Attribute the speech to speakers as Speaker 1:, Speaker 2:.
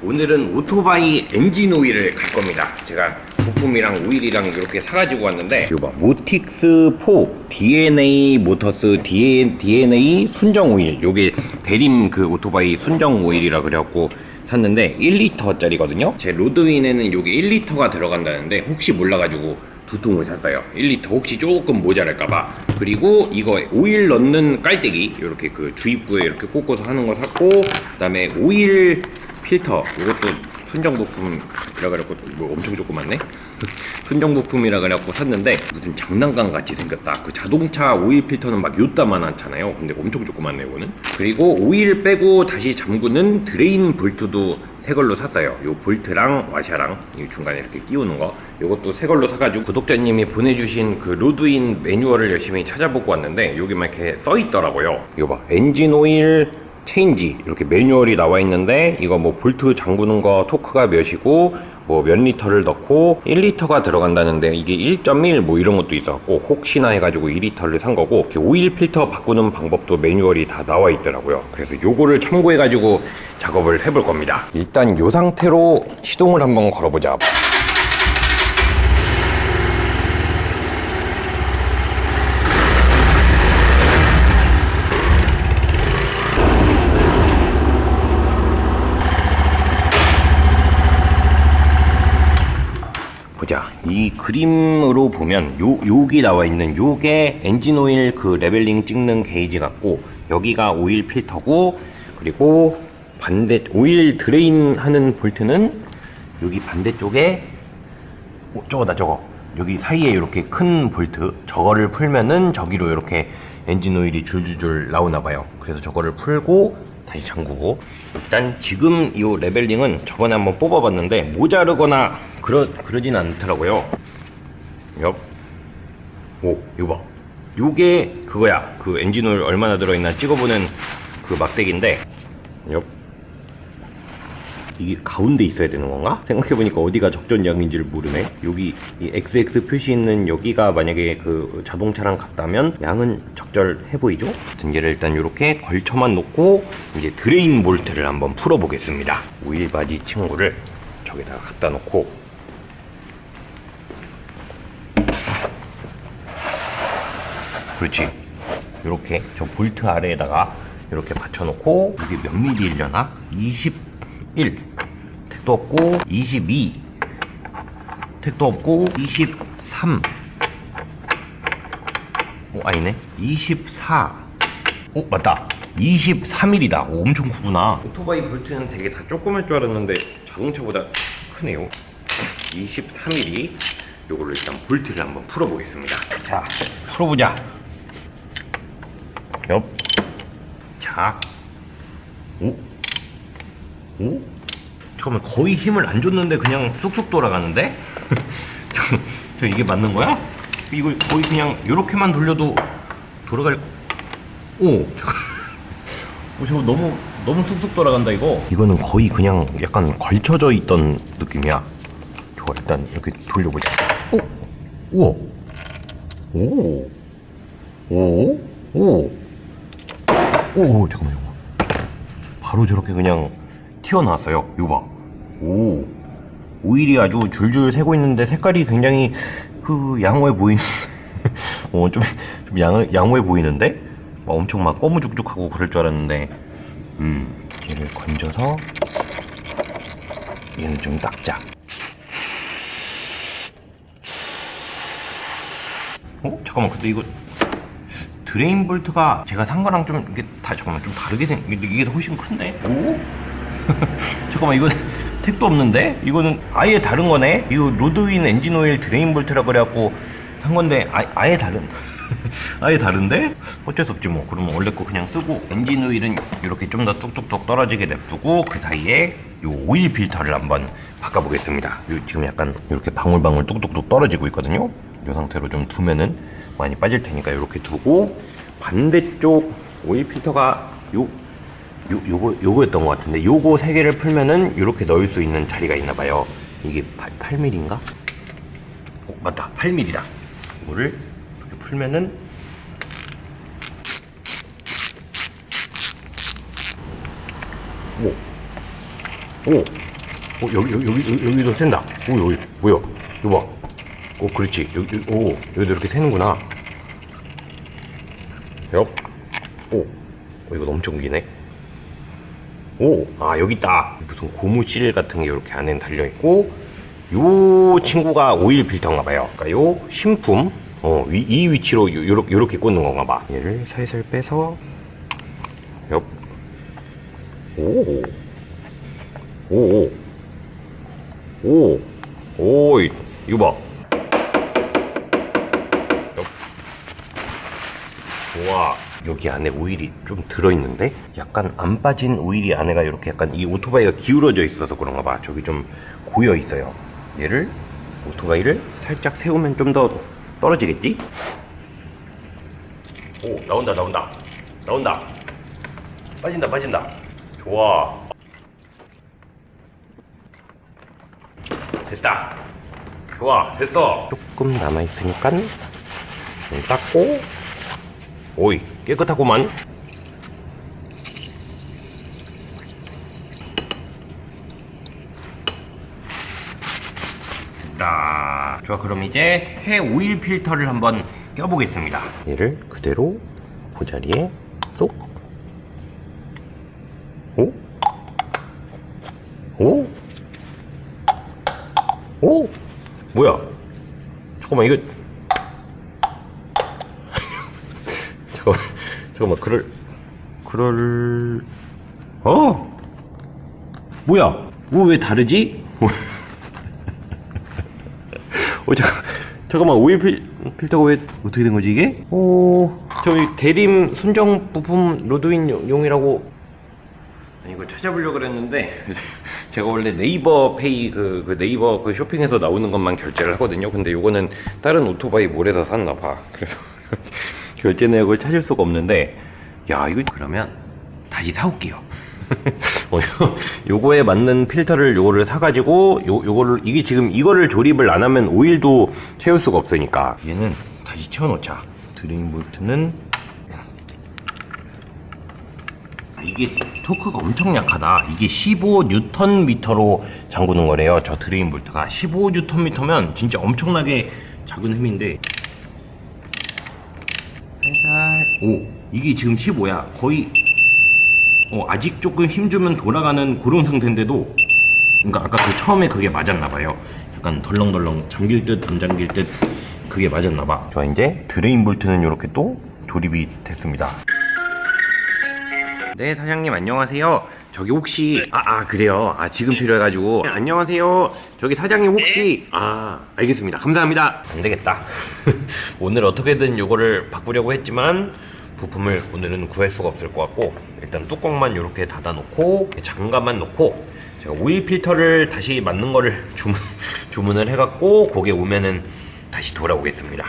Speaker 1: 오늘은 오토바이 엔진 오일을 갈 겁니다. 제가 부품이랑 오일이랑 이렇게 사가지고 왔는데 이거 봐 모틱스 4 DNA 모터스 DNA 순정 오일 요게 대림 그 오토바이 순정 오일이라 그래갖고 샀는데 1리터 짜리거든요. 제 로드윈에는 요게 1리터가 들어간다는데 혹시 몰라가지고 두 통을 샀어요. 1리터 혹시 조금 모자랄까봐. 그리고 이거 오일 넣는 깔때기 이렇게 그 주입구에 이렇게 꽂고서 하는 거 샀고 그 다음에 오일 필터 이것도 순정 부품이라 그래갖고 뭐 엄청 조그맣네. 순정 부품이라 그래갖고 샀는데 무슨 장난감 같이 생겼다. 그 자동차 오일 필터는 막 요따만 하잖아요. 근데 엄청 조그맣네 이거는. 그리고 오일 빼고 다시 잠그는 드레인 볼트도 새 걸로 샀어요. 요 볼트랑 와샤랑 이 중간에 이렇게 끼우는 거. 요것도 새 걸로 사가지고 구독자님이 보내주신 그 로드인 매뉴얼을 열심히 찾아보고 왔는데 여기만 이렇게 써 있더라고요. 이거 봐. 엔진 오일 체인지 이렇게 매뉴얼이 나와 있는데 이거 뭐 볼트 잠그는 거 토크가 몇이고 뭐 몇 리터를 넣고 1리터가 들어간다는데 이게 1.1 뭐 이런 것도 있었고 혹시나 해가지고 2리터를 산 거고 오일 필터 바꾸는 방법도 매뉴얼이 다 나와 있더라고요. 그래서 요거를 참고해가지고 작업을 해볼 겁니다. 일단 요 상태로 시동을 한번 걸어보자 보자. 이 그림으로 보면 요 요기 나와 있는 요게 엔진 오일 그 레벨링 찍는 게이지 같고 여기가 오일 필터고 그리고 반대 오일 드레인 하는 볼트는 여기 반대쪽에 어, 저거다 저거. 여기 사이에 이렇게 큰 볼트. 저거를 풀면은 저기로 이렇게 엔진 오일이 줄줄줄 나오나 봐요. 그래서 저거를 풀고 다시 잠그고. 일단 지금 이 레벨링은 저번에 한번 뽑아봤는데 모자르거나 그러, 그러진 않더라고요. 옆. 오 이거 봐. 요게 그거야. 그 엔진 오일 얼마나 들어있나 찍어보는 그 막대기인데. 옆. 이게 가운데 있어야 되는 건가? 생각해보니까 어디가 적절량인지를 모르네. 여기 이 XX 표시 있는 여기가 만약에 그 자동차랑 같다면 양은 적절해 보이죠? 얘를 일단 이렇게 걸쳐만 놓고 이제 드레인 볼트를 한번 풀어보겠습니다. 오일 바디 친구를 저기다가 갖다 놓고 그렇지. 이렇게 저 볼트 아래에다가 이렇게 받쳐놓고 이게 몇 미리일려나? 21 택도 없고 22 택도 없고 23 어, 아니네. 24 어, 맞다. 23일이다. 오, 엄청 크구나. 오토바이 볼트는 되게 다 조그만 줄 알았는데 자동차보다 크네요. 23mm 요걸로 일단 볼트를 한번 풀어보겠습니다. 자 풀어보자. 옆. 자. 오. 오? 잠깐만 거의 힘을 안 줬는데 그냥 쑥쑥 돌아가는데? 저, 저 이게 맞는 거야? 이거 거의 그냥 이렇게만 돌려도 돌아갈 오 잠깐. 어, 저거 너무 너무 쑥쑥 돌아간다 이거 이거는 거의 그냥 약간 걸쳐져 있던 느낌이야 좋아 일단 이렇게 돌려보자 오 우와 오 오? 오? 오, 잠깐만, 이거. 바로 저렇게 그냥 튀어나왔어요. 이거 봐. 오. 오일이 아주 줄줄 새고 있는데 색깔이 굉장히 그 양호해 보이는, 어, 좀, 좀 양, 양호해 보이는데? 막 엄청 막 꼬무죽죽하고 그럴 줄 알았는데, 음, 얘를 건져서 얘는 좀 닦자. 어? 잠깐만, 근데 이거 드레인 볼트가 제가 산 거랑 좀 이게 다 잠깐만 좀 다르게 생 이게 훨씬 큰데? 오? 잠깐만 이거 택도 없는데? 이거는 아예 다른 거네? 이거 로드윈 엔진 오일 드레인 볼트라고 그래갖고 산 건데 아, 아예 다른 아예 다른데? 어쩔 수 없지 뭐 그러면 원래 거 그냥 쓰고 엔진 오일은 이렇게 좀 더 뚝뚝뚝 떨어지게 냅두고 그 사이에 요 오일 필터를 한번 바꿔보겠습니다 요 지금 약간 이렇게 방울방울 뚝뚝뚝 떨어지고 있거든요 이 상태로 좀 두면은 많이 빠질 테니까 이렇게 두고 반대쪽 오일 필터가 요, 요 요거 요거였던 것 같은데 요거 세 개를 풀면은 이렇게 넣을 수 있는 자리가 있나 봐요. 이게 8, 8mm인가? 어, 맞다 8mm다. 이거를 이렇게 풀면은 오, 오, 어, 여기, 여기, 여기, 여기도 샌다. 오, 여기, 뭐야? 이거 봐. 오, 그렇지. 여기, 여기, 오, 여기도 이렇게 새는구나. 옆. 오, 어, 이거 엄청 기네. 오, 아, 여기 있다. 무슨 고무 실 같은 게 이렇게 안에 달려 있고, 요 친구가 오일 필터인가 봐요. 그러니까 요 신품, 어, 위, 이 위치로 요, 요렇게, 요렇게 꽂는 건가 봐. 얘를 살살 빼서, 옆. 오. 오, 오, 오, 오, 이- 이거 봐. 옆. 우와, 여기 안에 오일이 좀 들어있는데? 약간 안 빠진 오일이 안에가 이렇게 약간 이 오토바이가 기울어져 있어서 그런가 봐. 저기 좀 고여 있어요. 얘를, 오토바이를 살짝 세우면 좀 더 떨어지겠지? 오, 나온다, 나온다. 나온다. 빠진다, 빠진다. 좋아. 됐다. 좋아, 됐어. 조금 남아있으니까 좀 닦고. 오이, 깨끗하구만. 됐다. 좋아, 그럼 이제 새 오일 필터를 한번 껴보겠습니다. 얘를 그대로 그 자리에 쏙. 오? 오? 오? 뭐야? 잠깐만 이거 잠깐만 잠깐만 그럴 그럴 어? 뭐야? 뭐 왜 다르지? 어 잠깐 잠깐만 오일 필, 필터가 왜 어떻게 된 거지 이게? 오 저기 대림 순정 부품 로드인 용이라고 이거 찾아보려고 그랬는데 제가 원래 네이버 페이 그, 그 네이버 그 쇼핑에서 나오는 것만 결제를 하거든요. 근데 요거는 다른 오토바이 몰에서 샀나 봐. 그래서 결제 내역을 찾을 수가 없는데 야 이거 그러면 다시 사올게요. 어, 요- 요거에 맞는 필터를 요거를 사가지고 요 요거를 이게 지금 이거를 조립을 안 하면 오일도 채울 수가 없으니까 얘는 다시 채워놓자. 드레인 볼트는 아, 이게 토크가 엄청 약하다. 이게 15Nm로 잠그는 거래요. 저 드레인 볼트가 15Nm면 진짜 엄청나게 작은 힘인데 살살 오 이게 지금 15야. 거의 어, 아직 조금 힘 주면 돌아가는 그런 상태인데도 그러니까 아까 그 처음에 그게 맞았나 봐요. 약간 덜렁덜렁 잠길 듯 안 잠길 듯 그게 맞았나 봐. 저 이제 드레인 볼트는 이렇게 또 조립이 됐습니다. 네 사장님 안녕하세요 저기 혹시 아, 아 그래요? 아 지금 필요해가지고. 네, 안녕하세요. 저기 사장님 혹시? 아 알겠습니다. 감사합니다. 안 되겠다. 오늘 어떻게든 요거를 바꾸려고 했지만 부품을 오늘은 구할 수가 없을 것 같고 일단 뚜껑만 이렇게 닫아놓고 장갑만 놓고 제가 오일 필터를 다시 맞는 거를 주문, 주문을 해갖고 거기에 오면은 다시 돌아오겠습니다